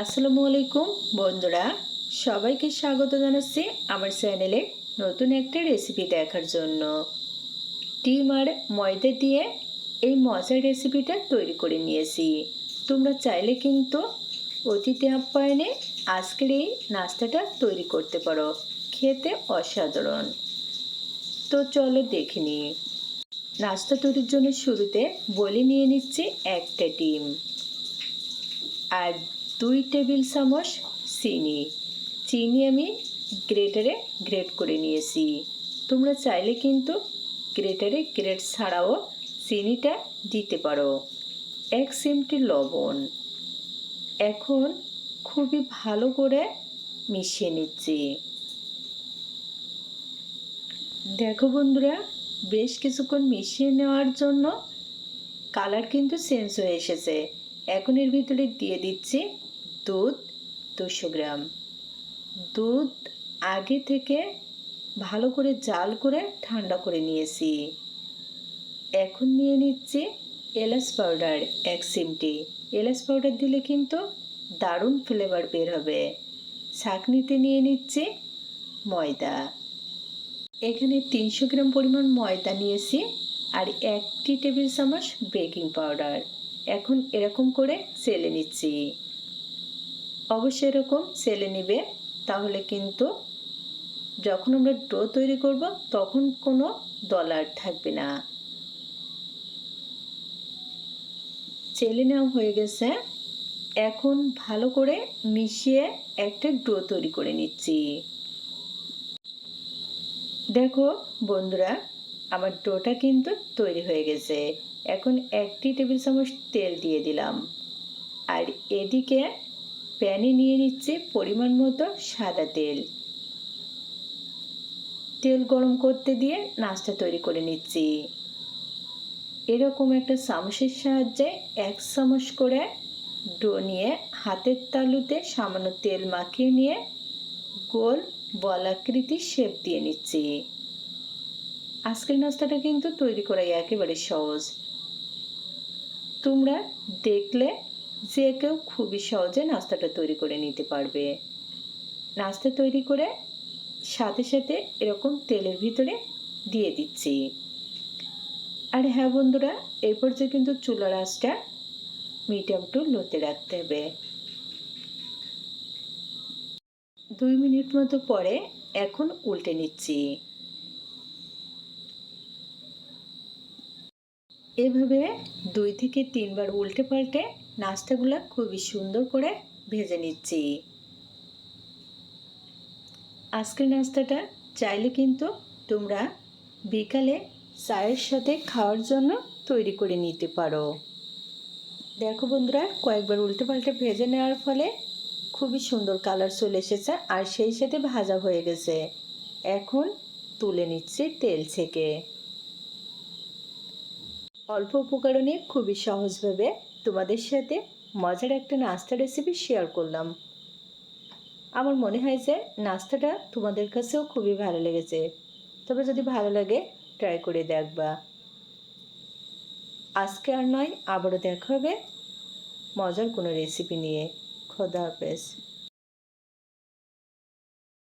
আসসালামু আলাইকুম, বন্ধুরা। সবাইকে স্বাগত জানাচ্ছি আমার চ্যানেলে নতুন একটা রেসিপি দেখার জন্য। ডিম আর ময়দা দিয়ে এই মজার রেসিপিটা তৈরি করে নিয়েছি। তোমরা চাইলে কিন্তু অতিথি আপ্যায়নে আজকের এই নাস্তাটা তৈরি করতে পারো। খেতে অসাধারণ। তো চলো দেখে নিই নাস্তা তৈরির জন্য শুরুতে বলে নিয়ে নিচ্ছি একটা ডিম। আর দুই টেবিল চামচ চিনি। চিনি আমি গ্রেটারে গ্রেট করে নিয়েছি। তোমরা চাইলে কিন্তু গ্রেটারে গ্রেট ছাড়াও চিনিটা দিতে পারো। এক চিমটি লবণ। এখন খুবই ভালো করে মিশিয়ে নিচ্ছি। দেখো বন্ধুরা, বেশ কিছুক্ষণ মিশিয়ে নেওয়ার জন্য কালার কিন্তু চেঞ্জ হয়ে এসেছে। এখন এর ভিতরে দিয়ে দিচ্ছি দুধ দুশো গ্রাম। দুধ আগে থেকে ভালো করে জাল করে ঠান্ডা করে নিয়েছি। এখন নিয়ে নিচ্ছি এলাচ পাউডার, এক চিমটি। এলাচ পাউডার দিলে কিন্তু দারুণ ফ্লেভার বের হবে। ছাঁকনিতে নিয়ে নিচ্ছি ময়দা। এখানে তিনশো গ্রাম পরিমাণ ময়দা নিয়েছি আর একটি টেবিল চামচ বেকিং পাউডার। এখন এরকম করে চেলে নিচ্ছি। অবশ্যই এরকম চেলে নিবে, তাহলে কিন্তু যখন আমরা ডো তৈরি করব, তখন কোনো দলার থাকবে না। চেলে নেওয়া হয়ে গেছে। এখন ভালো করে মিশিয়ে একটা ডো তৈরি করে নিচ্ছি। দেখো বন্ধুরা, আমার ডোটা কিন্তু তৈরি হয়ে গেছে। এখন একটি টেবিল চামচ তেল দিয়ে দিলাম। আর এদিকে প্যানে নিয়ে নিচ্ছে পরিমাণ মতো সাদা তেল। তেল গরম করতে দিয়ে নাস্তা তৈরি করে নিচ্ছি। এরকম একটা চামচের সাহায্যে এক চামচ করে ডো নিয়ে হাতের তালুতে সামান্য তেল মাখিয়ে নিয়ে গোল বলাকৃতি শেপ দিয়ে নিচ্ছি। আজকের নাস্তাটা কিন্তু তৈরি করাই একেবারে সহজ। তোমরা দেখলে যে কেউ খুবই সহজে নাস্তাটা তৈরি করে নিতে পারবে। নাস্তা তৈরি করে সাথে সাথে এরকম তেলের ভিতরে দিয়ে দিচ্ছি। আর হ্যাঁ বন্ধুরা, এই যে কিন্তু চুলার আঁচটা মিডিয়াম টু লোতে রাখতে হবে। দুই মিনিট মতো পরে এখন উল্টে নিচ্ছি। এভাবে দুই থেকে তিনবার উল্টে পাল্টে নাস্তাগুলো খুবই সুন্দর করে ভেজে নিচ্ছি। আজকের নাস্তাটা চাইলে কিন্তু তোমরা বিকালে চায়ের সাথে খাওয়ার জন্য তৈরি করে নিতে পারো। দেখো বন্ধুরা, কয়েকবার উল্টে পাল্টে ভেজে নেওয়ার ফলে খুবই সুন্দর কালার চলে এসেছে আর সেই সাথে ভাজা হয়ে গেছে। এখন তুলে নিচ্ছি তেল থেকে। অল্প উপকরণে খুবই সহজভাবে তোমাদের সাথে মজার একটা নাস্তা রেসিপি শেয়ার করলাম। আমার মনে হয় যে নাস্তাটা তোমাদের কাছেও খুবই ভালো লেগেছে। তবে যদি ভালো লাগে ট্রাই করে দেখবা। আজকে আর নয়, আবারও দেখা হবে মজার কোনো রেসিপি নিয়ে। খোদা হাফেজ।